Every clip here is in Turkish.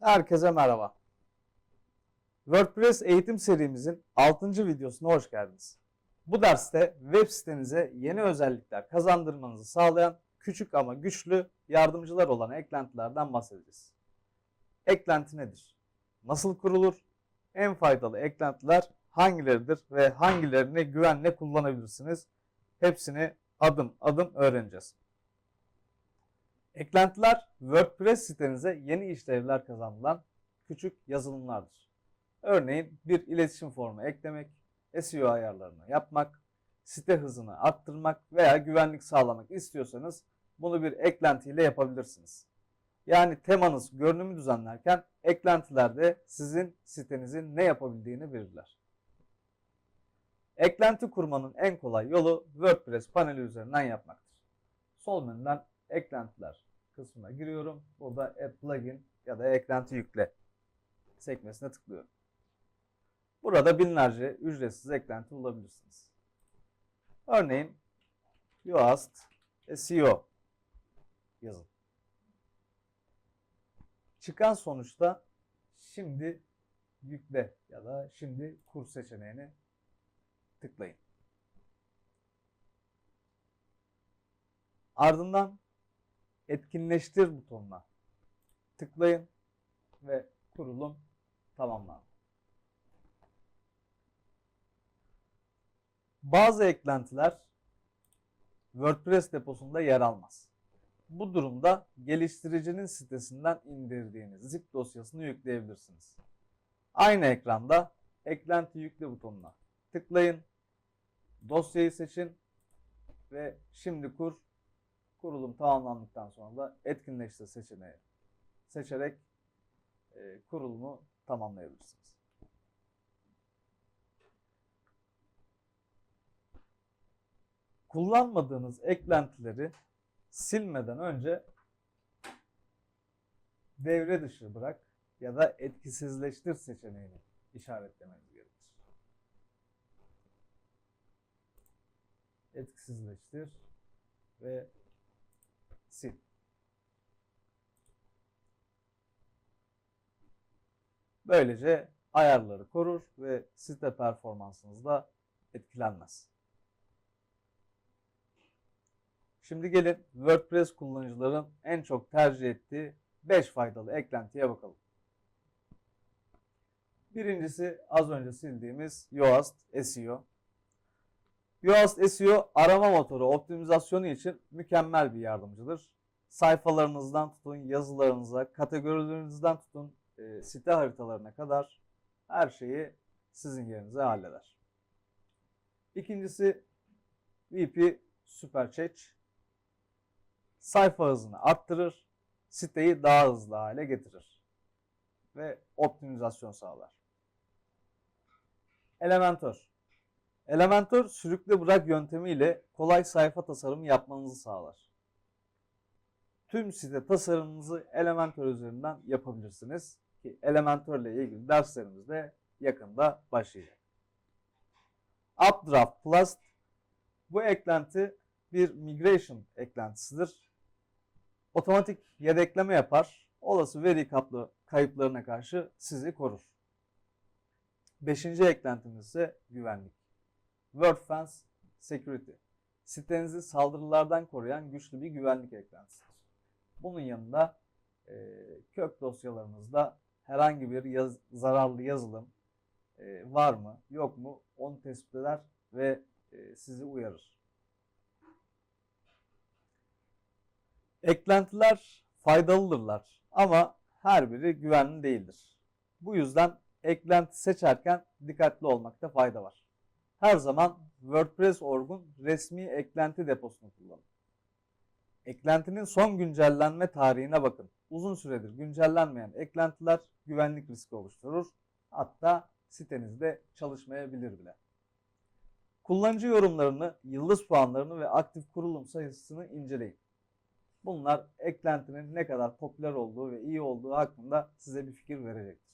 Herkese merhaba. WordPress eğitim serimizin 6. videosuna hoş geldiniz. Bu derste web sitenize yeni özellikler kazandırmanızı sağlayan küçük ama güçlü yardımcılar olan eklentilerden bahsedeceğiz. Eklenti nedir? Nasıl kurulur? En faydalı eklentiler hangileridir ve hangilerini güvenle kullanabilirsiniz? Hepsini adım adım öğreneceğiz. Eklentiler WordPress sitenize yeni işlevler kazanılan küçük yazılımlardır. Örneğin bir iletişim formu eklemek, SEO ayarlarını yapmak, site hızını arttırmak veya güvenlik sağlamak istiyorsanız bunu bir eklentiyle yapabilirsiniz. Yani temanız görünümü düzenlerken eklentilerde sizin sitenizin ne yapabildiğini belirler. Eklenti kurmanın en kolay yolu WordPress paneli üzerinden yapmaktır. Sol menüden eklentiler kısmına giriyorum. Burada add plugin ya da eklenti yükle sekmesine tıklıyorum. Burada binlerce ücretsiz eklenti bulabilirsiniz. Örneğin Yoast SEO yazın. Çıkan sonuçta şimdi yükle ya da şimdi kur seçeneğini tıklayın. Ardından etkinleştir butonuna tıklayın ve kurulum tamamlandı. Bazı eklentiler WordPress deposunda yer almaz. Bu durumda geliştiricinin sitesinden indirdiğiniz zip dosyasını yükleyebilirsiniz. Aynı ekranda eklenti yükle butonuna tıklayın, dosyayı seçin ve şimdi kur kurulum tamamlandıktan sonra da etkinleştir seçeneği seçerek e, kurulumu tamamlayabilirsiniz. Kullanmadığınız eklentileri silmeden önce devre dışı bırak ya da etkisizleştir seçeneğini işaretlemeniz gerekir. Etkisizleştir ve sil. Böylece ayarları korur ve site performansınız da etkilenmez. Şimdi gelin WordPress kullanıcıların en çok tercih ettiği 5 faydalı eklentiye bakalım. Birincisi az önce sildiğimiz Yoast SEO. Yoast SEO arama motoru optimizasyonu için mükemmel bir yardımcıdır. Sayfalarınızdan tutun yazılarınıza, kategorilerinizden tutun e, site haritalarına kadar her şeyi sizin yerinize halleder. İkincisi VP Superchatch. Sayfa hızını arttırır, siteyi daha hızlı hale getirir ve optimizasyon sağlar. Elementor. Elementor sürükle bırak yöntemiyle kolay sayfa tasarımı yapmanızı sağlar. Tüm site tasarımınızı Elementor üzerinden yapabilirsiniz ki Elementor ile ilgili derslerimiz de yakında başlayacak. Updraft Plus bu eklenti bir migration eklentisidir. Otomatik yedekleme yapar. Olası veri kaplı kayıplarına karşı sizi korur. Beşinci eklentimiz ise güvenlik. WordFence Security. Sitenizi saldırılardan koruyan güçlü bir güvenlik eklentisidir. Bunun yanında e, kök dosyalarınızda herhangi bir yaz, zararlı yazılım e, var mı yok mu onu tespit eder ve e, sizi uyarır. Eklentiler faydalıdırlar ama her biri güvenli değildir. Bu yüzden eklenti seçerken dikkatli olmakta fayda var. Her zaman WordPress.org'un resmi eklenti deposunu kullanın. Eklentinin son güncellenme tarihine bakın. Uzun süredir güncellenmeyen eklentiler güvenlik riski oluşturur. Hatta sitenizde çalışmayabilir bile. Kullanıcı yorumlarını, yıldız puanlarını ve aktif kurulum sayısını inceleyin. Bunlar eklentinin ne kadar popüler olduğu ve iyi olduğu hakkında size bir fikir verecektir.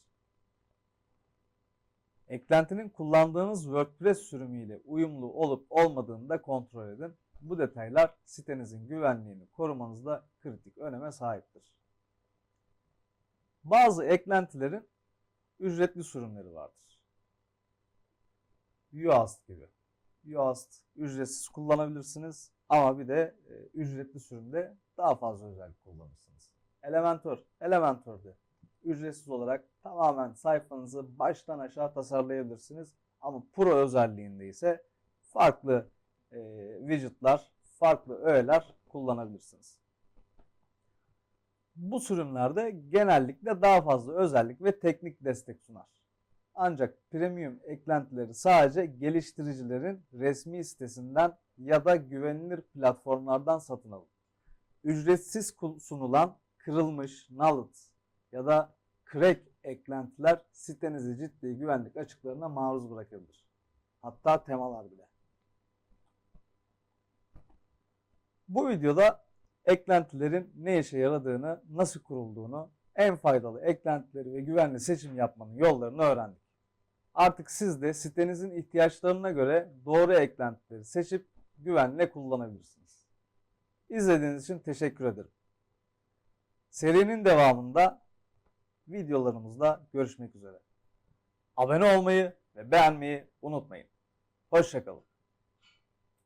Eklentinin kullandığınız WordPress sürümüyle uyumlu olup olmadığını da kontrol edin. Bu detaylar sitenizin güvenliğini korumanızda kritik öneme sahiptir. Bazı eklentilerin ücretli sürümleri vardır. Yoast gibi. Yoast ücretsiz kullanabilirsiniz ama bir de e, ücretli sürümde daha fazla özellik kullanırsınız. Elementor, Elementor'da ücretsiz olarak tamamen sayfanızı baştan aşağı tasarlayabilirsiniz. Ama Pro özelliğinde ise farklı e, widgetlar, farklı öğeler kullanabilirsiniz. Bu sürümlerde genellikle daha fazla özellik ve teknik destek sunar. Ancak premium eklentileri sadece geliştiricilerin resmi sitesinden ya da güvenilir platformlardan satın alın. Ücretsiz sunulan kırılmış, nulled ya da crack eklentiler sitenizi ciddi güvenlik açıklarına maruz bırakabilir. Hatta temalar bile. Bu videoda eklentilerin ne işe yaradığını, nasıl kurulduğunu, en faydalı eklentileri ve güvenli seçim yapmanın yollarını öğrendik. Artık siz de sitenizin ihtiyaçlarına göre doğru eklentileri seçip güvenle kullanabilirsiniz. İzlediğiniz için teşekkür ederim. Serinin devamında videolarımızda görüşmek üzere. Abone olmayı ve beğenmeyi unutmayın. Hoşçakalın.